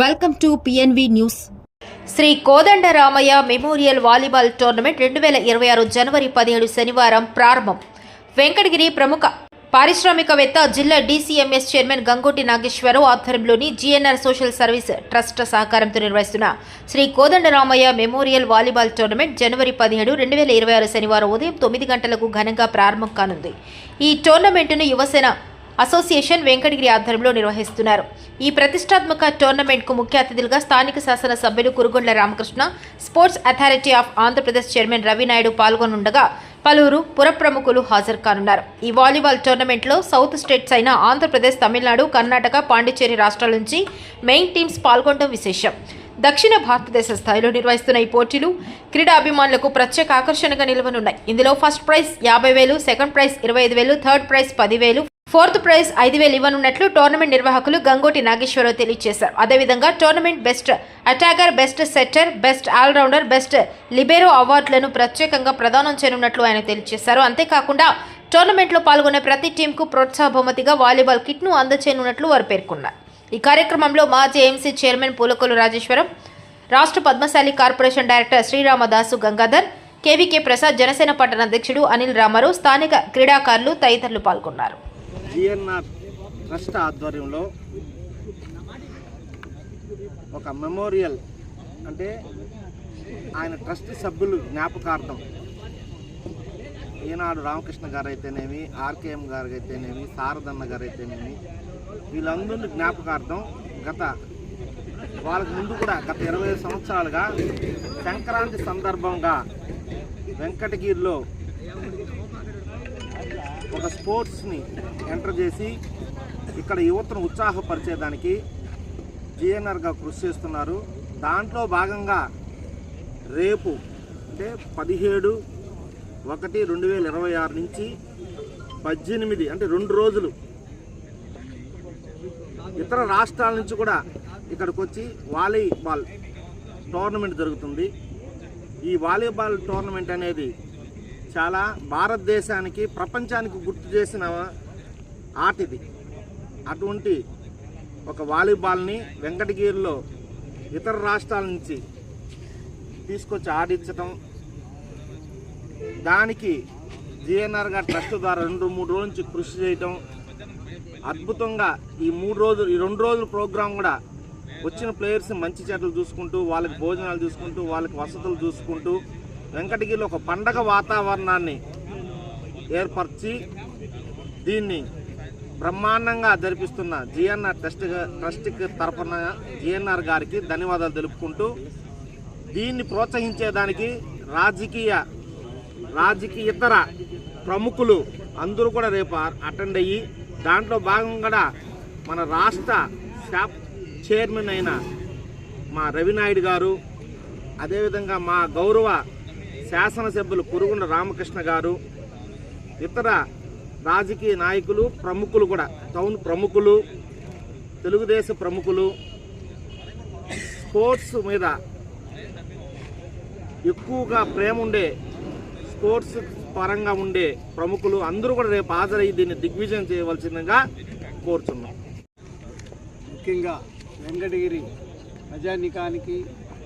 Welcome to PNV news Shri Kodandaramayya memorial volleyball tournament రెండు వేల ఇరవై ఆరు జనవరి పదిహేడు శనివారం ప్రారంభం. వెంకటగిరి ప్రముఖ పారిశ్రామికవేత్త జిల్లా డీసీఎంఎస్ చైర్మన్ గంగోటి నాగేశ్వరరావు ఆధ్వర్యంలోని జీఎన్ఆర్ సోషల్ సర్వీస్ ట్రస్ట్ సహకారంతో నిర్వహిస్తున్న Shri Kodandaramayya memorial volleyball tournament జనవరి పదిహేడు రెండు వేల ఇరవై ఆరు శనివారం ఉదయం తొమ్మిది గంటలకు ఘనంగా ప్రారంభం కానుంది. ఈ టోర్నమెంటును యువసేన అసోసియేషన్ వెంకటగిరి ఆధ్వర్యంలో నిర్వహిస్తున్నారు. ఈ ప్రతిష్టాత్మక టోర్నమెంట్కు ముఖ్య అతిథులుగా స్థానిక శాసన సభ్యులు Kurugondla Ramakrishna sports authority of Andhra Pradesh chairman Ravi Naidu పాల్గొనుండగా పలువురు పుర ప్రముఖులు హాజరు కానున్నారు. ఈ వాలీబాల్ టోర్నమెంట్లో సౌత్ స్టేట్స్ అయిన ఆంధ్రప్రదేశ్ తమిళనాడు కర్ణాటక పాండిచ్చేరి రాష్ట్రాల నుంచి మెయిన్ టీమ్స్ పాల్గొనడం విశేషం. దక్షిణ భారతదేశ స్థాయిలో నిర్వహిస్తున్న ఈ పోటీలు క్రీడా అభిమానులకు ప్రత్యేక ఆకర్షణగా నిలవనున్నాయి. ఇందులో ఫస్ట్ ప్రైజ్ యాభై వేలు సెకండ్ ప్రైజ్ ఇరవై ఐదు వేలు థర్డ్ ప్రైజ్ పదివేలు ఫోర్త్ ప్రైజ్ ఐదు వేలు ఇవ్వనున్నట్లు టోర్నమెంట్ నిర్వాహకులు గంగోటి నాగేశ్వరరావు తెలియజేశారు. అదేవిధంగా tournament best attacker best setter best allrounder best libero అవార్డులను ప్రత్యేకంగా ప్రదానం చేయనున్నట్లు ఆయన తెలియజేశారు. అంతేకాకుండా టోర్నమెంట్లో పాల్గొనే ప్రతి టీంకు ప్రోత్సాహ బహుమతిగా వాలీబాల్ కిట్ను అందచేయనున్నట్లు వారు పేర్కొన్నారు. ఈ కార్యక్రమంలో మాజీ ఏఎంసీ చైర్మన్ పూలకొల్లు రాజేశ్వరం రాష్ట్ర Padmashali corporation director Sriramadasu Gangadhar KVK Prasad Janasena పట్టణ అధ్యక్షుడు అనిల్ రామారావు స్థానిక క్రీడాకారులు తదితరులు పాల్గొన్నారు. జిఎన్ఆర్ ట్రస్ట్ ఆధ్వర్యంలో ఒక మెమోరియల్ అంటే ఆయన ట్రస్ట్ సభ్యులు జ్ఞాపకార్థం ఈనాడు రామకృష్ణ గారు అయితేనేమి ఆర్కేఎం గారు అయితేనేమి శారదన్న గారు అయితేనేమి వీళ్ళందరినీ జ్ఞాపకార్థం గత వాళ్ళకు ముందు కూడా గత ఇరవై సంవత్సరాలుగా సంక్రాంతి సందర్భంగా వెంకటగిరిలో ఒక స్పోర్ట్స్ని ఎంటర్ చేసి ఇక్కడ యువతను ఉత్సాహపరిచేదానికి జిఎన్ఆర్గా కృషి చేస్తున్నారు. దాంట్లో భాగంగా రేపు అంటే పదిహేడు ఒకటి రెండు వేల ఇరవై ఆరు నుంచి పద్దెనిమిది అంటే రెండు రోజులు ఇతర రాష్ట్రాల నుంచి కూడా ఇక్కడికి వచ్చి వాలీబాల్ టోర్నమెంట్ జరుగుతుంది. ఈ వాలీబాల్ టోర్నమెంట్ అనేది చాలా భారతదేశానికి ప్రపంచానికి గుర్తు చేసిన ఆట ఇది. అటువంటి ఒక వాలీబాల్ని వెంకటగిరిలో ఇతర రాష్ట్రాల నుంచి తీసుకొచ్చి ఆడించటం దానికి జిఎన్ఆర్ గారి ట్రస్ట్ ద్వారా రెండు మూడు రోజుల నుంచి కృషి చేయటం అద్భుతంగా ఈ మూడు రోజులు ఈ రెండు రోజుల ప్రోగ్రాం కూడా వచ్చిన ప్లేయర్స్ మంచి చెట్లు చూసుకుంటూ వాళ్ళకి భోజనాలు చూసుకుంటూ వాళ్ళకి వసతులు చూసుకుంటూ వెంకటగిరిలో ఒక పండగ వాతావరణాన్ని ఏర్పరిచి దీన్ని బ్రహ్మాండంగా జరిపిస్తున్న జిఎన్ఆర్ ట్రస్ట్ ట్రస్ట్కి తరఫున జిఎన్ఆర్ గారికి ధన్యవాదాలు తెలుపుకుంటూ దీన్ని ప్రోత్సహించేదానికి రాజకీయ రాజకీయేతర ప్రముఖులు అందరూ కూడా రేపు అటెండ్ అయ్యి దాంట్లో భాగంగా మన రాష్ట్ర షాప్ చైర్మన్ అయిన మా రవినాయుడు గారు అదేవిధంగా మా గౌరవ శాసనసభ్యులు పురుగుండ రామకృష్ణ గారు ఇతర రాజకీయ నాయకులు ప్రముఖులు కూడా టౌన్ ప్రముఖులు తెలుగుదేశం ప్రముఖులు స్పోర్ట్స్ మీద ఎక్కువగా ప్రేమ ఉండే స్పోర్ట్స్ పరంగా ఉండే ప్రముఖులు అందరూ కూడా రేపు హాజరయ్యి దీన్ని దిగ్విజయం చేయవలసిందిగా కోరుచున్నాం. ముఖ్యంగా వెంకటగిరి ప్రజానికానికి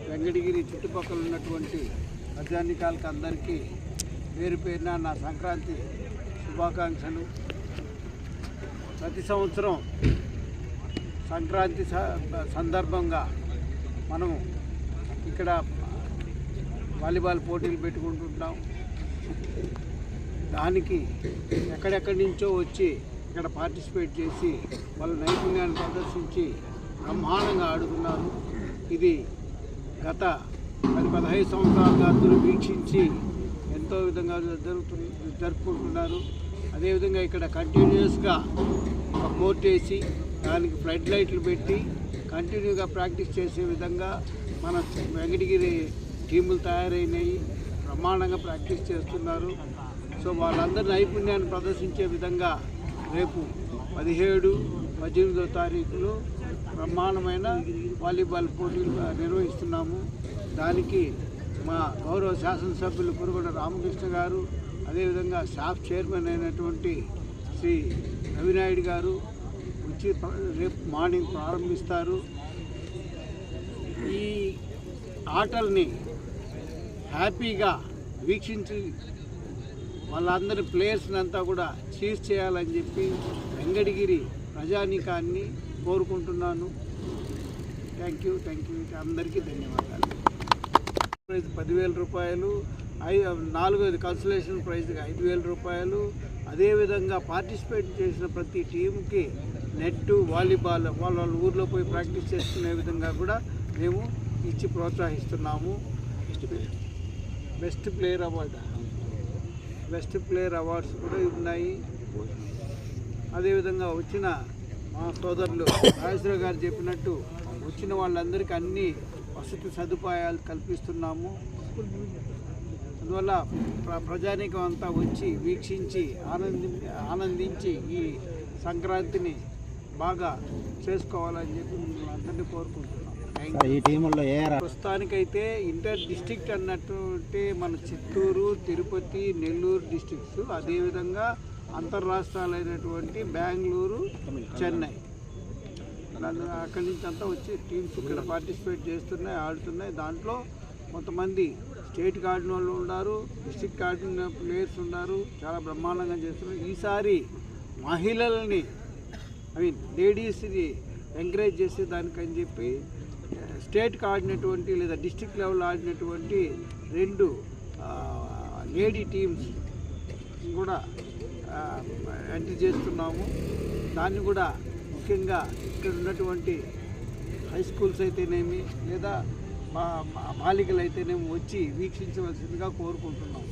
వెంకటగిరి చుట్టుపక్కల ఉన్నటువంటి ప్రజానికాలకు అందరికీ పేరు పేరున నా సంక్రాంతి శుభాకాంక్షలు. ప్రతి సంవత్సరం సంక్రాంతి స- సందర్భంగా మనం ఇక్కడ వాలీబాల్ పోటీలు పెట్టుకుంటుంటాం. దానికి ఎక్కడెక్కడి నుంచో వచ్చి ఇక్కడ పార్టిసిపేట్ చేసి వాళ్ళ నైపుణ్యాన్ని ప్రదర్శించి బ్రహ్మాండంగా ఆడుతున్నారు. ఇది గత పది పదహైదు సంవత్సరాలుగా అందరూ వీక్షించి ఎంతో విధంగా జరుగుతు జరుపుకుంటున్నారు. అదేవిధంగా ఇక్కడ కంటిన్యూస్గా ఒక కోర్ట్ వేసి దానికి ఫ్లడ్ లైట్లు పెట్టి కంటిన్యూగా ప్రాక్టీస్ చేసే విధంగా మన వెంకటగిరి టీములు తయారైనాయి. బ్రహ్మాండంగా ప్రాక్టీస్ చేస్తున్నారు. సో వాళ్ళందరి నైపుణ్యాన్ని ప్రదర్శించే విధంగా రేపు పదిహేడు పద్దెనిమిదో తారీఖులో బ్రహ్మాండమైన వాలీబాల్ పోటీలు నిర్వహిస్తున్నాము. దానికి మా గౌరవ శాసనసభ్యులు పురుగుడ రామకృష్ణ గారు అదేవిధంగా స్టాఫ్ చైర్మన్ అయినటువంటి శ్రీ రవినాయుడు గారు వచ్చి రేపు మార్నింగ్ ప్రారంభిస్తారు. ఈ ఆటల్ని హ్యాపీగా వీక్షించి వాళ్ళందరి ప్లేయర్స్ని అంతా కూడా చీజ్ చేయాలని చెప్పి వెంకటగిరి ప్రజానీకాన్ని కోరుకుంటున్నాను. Thank you thank you. అందరికీ ధన్యవాదాలు. ప్రైజ్ పదివేల రూపాయలు ఐ నాలుగోది కన్సలేషన్ ప్రైజ్కి ఐదు వేల రూపాయలు. అదేవిధంగా పార్టిసిపేట్ చేసిన ప్రతి టీంకి నెట్ వాలీబాల్ వాళ్ళ వాళ్ళ ఊర్లో పోయి ప్రాక్టీస్ చేసుకునే విధంగా కూడా మేము ఇచ్చి ప్రోత్సహిస్తున్నాము. Best player award best player awards కూడా ఉన్నాయి. అదేవిధంగా వచ్చిన మా సోదరులు రాజేశ్వర గారు చెప్పినట్టు వచ్చిన వాళ్ళందరికీ అన్ని వసతి సదుపాయాలు కల్పిస్తున్నాము. అందువల్ల ప్ర ప్రజానీకం అంతా వచ్చి వీక్షించి ఆనంది ఆనందించి ఈ సంక్రాంతిని బాగా చేసుకోవాలని చెప్పి మిమ్మల్ని అందరినీ కోరుకుంటున్నాం. ఈ టీముల్లో ఏ ప్రస్తుతానికైతే ఇంటర్ డిస్ట్రిక్ట్ అన్నట్టు అంటే మన చిత్తూరు తిరుపతి నెల్లూరు డిస్ట్రిక్ట్స్ అదేవిధంగా అంతర్రాష్ట్రాలైనటువంటి బెంగళూరు చెన్నై. నన్ను అక్కడి నుంచి అంతా వచ్చి టీమ్స్ ఇక్కడ పార్టిసిపేట్ చేస్తున్నాయి ఆడుతున్నాయి. దాంట్లో కొంతమంది స్టేట్ ఆడిన వాళ్ళు ఉన్నారు డిస్టిక్ ఆడిన ప్లేయర్స్ ఉన్నారు. చాలా బ్రహ్మాండంగా చేస్తున్నారు. ఈసారి మహిళల్ని ఐ మీన్ లేడీస్ని ఎంకరేజ్ చేసే దానికని చెప్పి స్టేట్కి ఆడినటువంటి లేదా డిస్ట్రిక్ట్ లెవెల్ ఆడినటువంటి రెండు లేడీ టీమ్స్ కూడా ఎంట్రీ చేస్తున్నాము. దాన్ని కూడా ముఖ్యంగా ఇక్కడ ఉన్నటువంటి హై స్కూల్స్ అయితేనేమి లేదా మా బాలికలు అయితేనేమి వచ్చి వీక్షించవలసిందిగా కోరుకుంటున్నాం.